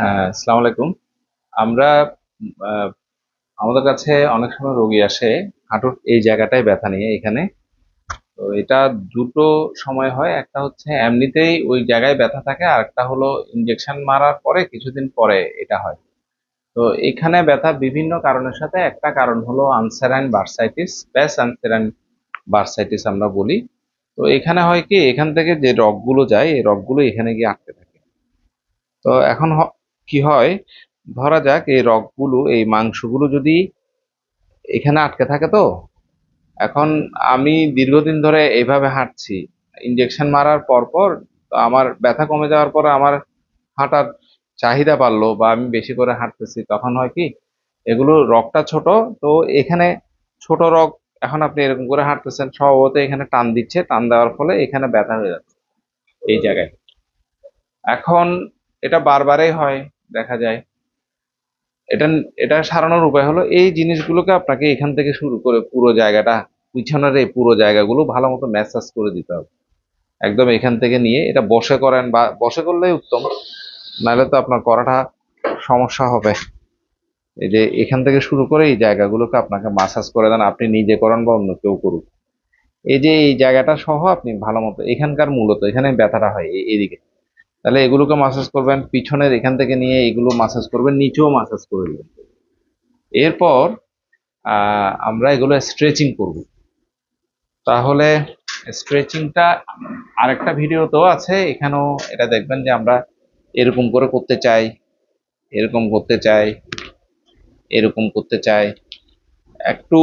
হ্যাঁ আসসালামু আলাইকুম। আমরা আমাদের কাছে অনেক সময় রোগী আসে, হাঁটুর এই জায়গাটায় ব্যথা নিয়ে এখানে। তো এটা দুটো সময় হয়, একটা হচ্ছে এমনিতেই ওই জায়গায় ব্যথা থাকে, আর একটা হলো ইনজেকশন মারার পরে কিছুদিন পরে এটা হয়। তো এখানে ব্যথা বিভিন্ন কারণের সাথে, একটা কারণ হলো আনসেরাইন বার্সাইটিস ব্যাস আনসেরাইন বার্সাইটিস আমরা বলি। তো এখানে হয় কি, এখান থেকে যে রগগুলো যায়, এই রগগুলো এখানে গিয়ে আটকে থাকে। তো এখন কি হয়? ধরা যাক এই রগগুলো, এই মাংসগুলো যদি এখানে আটকে থাকে তো? এখন আমি দীর্ঘদিন ধরে এইভাবে হাঁটছি। ইনজেকশন মারার পর পর আমার ব্যথা কমে যাওয়ার পর আমার হাঁটার চাহিদা বাড়লো বা আমি বেশি করে হাঁটতেছি। তখন হয় কি, এগুলো রগটা ছোট, তো এখানে ছোট রগ এখন আপনি এরকম করে হাঁটতেছেন, স্বভাবত এখানে টান দিচ্ছে, টান দেওয়ার ফলে এখানে ব্যথা হয়ে যাচ্ছে এই জায়গায়। এখন এটা বারবারই হয়। দেখা যায়। এটা এটা সারানোর উপায় হলো এই জিনিসগুলোকে আপনাকে এখান থেকে শুরু করে পুরো জায়গাটা পিছনের এই পুরো জায়গাগুলো ভালো মতো ম্যাসাজ করে দিতে হবে। একদম এখান থেকে নিয়ে এটা বসে করেন বা বসে করলেই উত্তম, নাহলে তো আপনার করাটা সমস্যা হবে। এই যে এখান থেকে শুরু করে এই জায়গাগুলোকে আপনাকে মাসাজ করে দেন, আপনি নিজে করেন বা অন্য কেউ করুক। এই যে এই জায়গাটা সহ আপনি ভালো মতো, এখানকার মূলত, এখানে ব্যথাটা হয় এইদিকে তাহলে এগুলোকে মাসাজ করবেন, পিছনের এখান থেকে নিয়ে এগুলো মাসাজ করবেন, নিচেও মাসাজ করে দিবেন এরপর আমরা এগুলো স্ট্রেচিং করব। তাহলে স্ট্রেচিংটা আরেকটা ভিডিও তো আছে, এখানেও এটা দেখবেন যে আমরা এরকম করে করতে চাই, এরকম করতে চাই, এরকম করতে চাই। একটু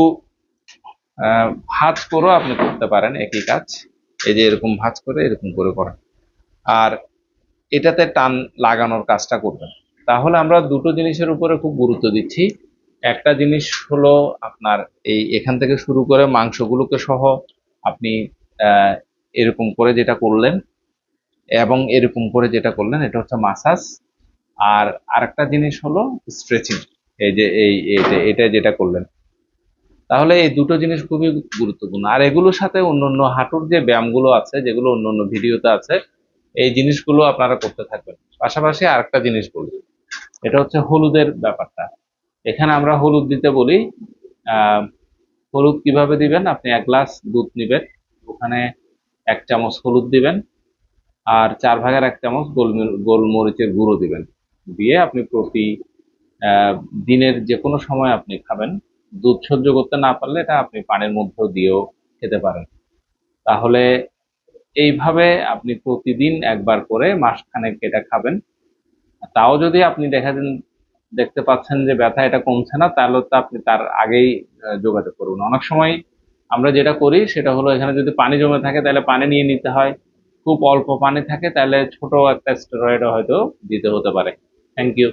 ভাঁজ করেও আপনি করতে পারেন, একই কাজ। এই যে এরকম ভাঁজ করে এরকম করে করেন। আর এটাতে টান লাগানোর কাজটা করবেন। তাহলে আমরা দুটো জিনিসের উপরে খুব গুরুত্ব দিচ্ছি। একটা জিনিস হলো আপনার এই এখান থেকে শুরু করে মাংসগুলোকে সহ আপনি এরকম করে যেটা করলেন এবং এরকম করে যেটা করলেন, এটা হচ্ছে মাসাজ। আর আরেকটা জিনিস হলো স্ট্রেচিং এই যে, এই এটা যেটা করলেন। তাহলে এই দুটো জিনিস খুবই গুরুত্বপূর্ণ। আর এগুলোর সাথে অন্য অন্য হাঁটুর যে ব্যায়ামগুলো আছে, যেগুলো অন্য অন্য ভিডিওতে আছে এই জিনিসগুলো আপনারা করতে থাকবেন। পাশাপাশি আরেকটা জিনিস বলি, এটা হচ্ছে হলুদের ব্যাপারটা। এখানে আমরা হলুদ দিতে বলি হলুদ কীভাবে দিবেন? আপনি এক গ্লাস দুধ নেবেন, ওখানে এক চামচ হলুদ দিবেন, আর চার ভাগের এক চামচ গোলমরি- গোলমরিচের গুঁড়ো দিবেন। দিয়ে আপনি প্রতি দিনের যে কোনো সময় আপনি খাবেন। দুধ সহ্য করতে না পারলে এটা আপনি পানির মধ্যেও দিয়েও খেতে পারেন। তাহলে এইভাবে আপনি প্রতিদিন একবার করে মাসখানেক এটা খাবেন। তাও যদি আপনি দেখা দেন দেখতে পাচ্ছেন যে ব্যথা এটা কমছে না, তাহলে তো আপনি তার আগেই যোগাযোগ করুন। অনেক সময় আমরা যেটা করি, সেটা হলো এখানে যদি পানি জমে থাকে, তাহলে পানি নিয়ে নিতে হয়। খুব অল্প পানি থাকে, তাহলে ছোট একটা স্টেরয়েড হয়তো দিতে হতে পারে। Thank you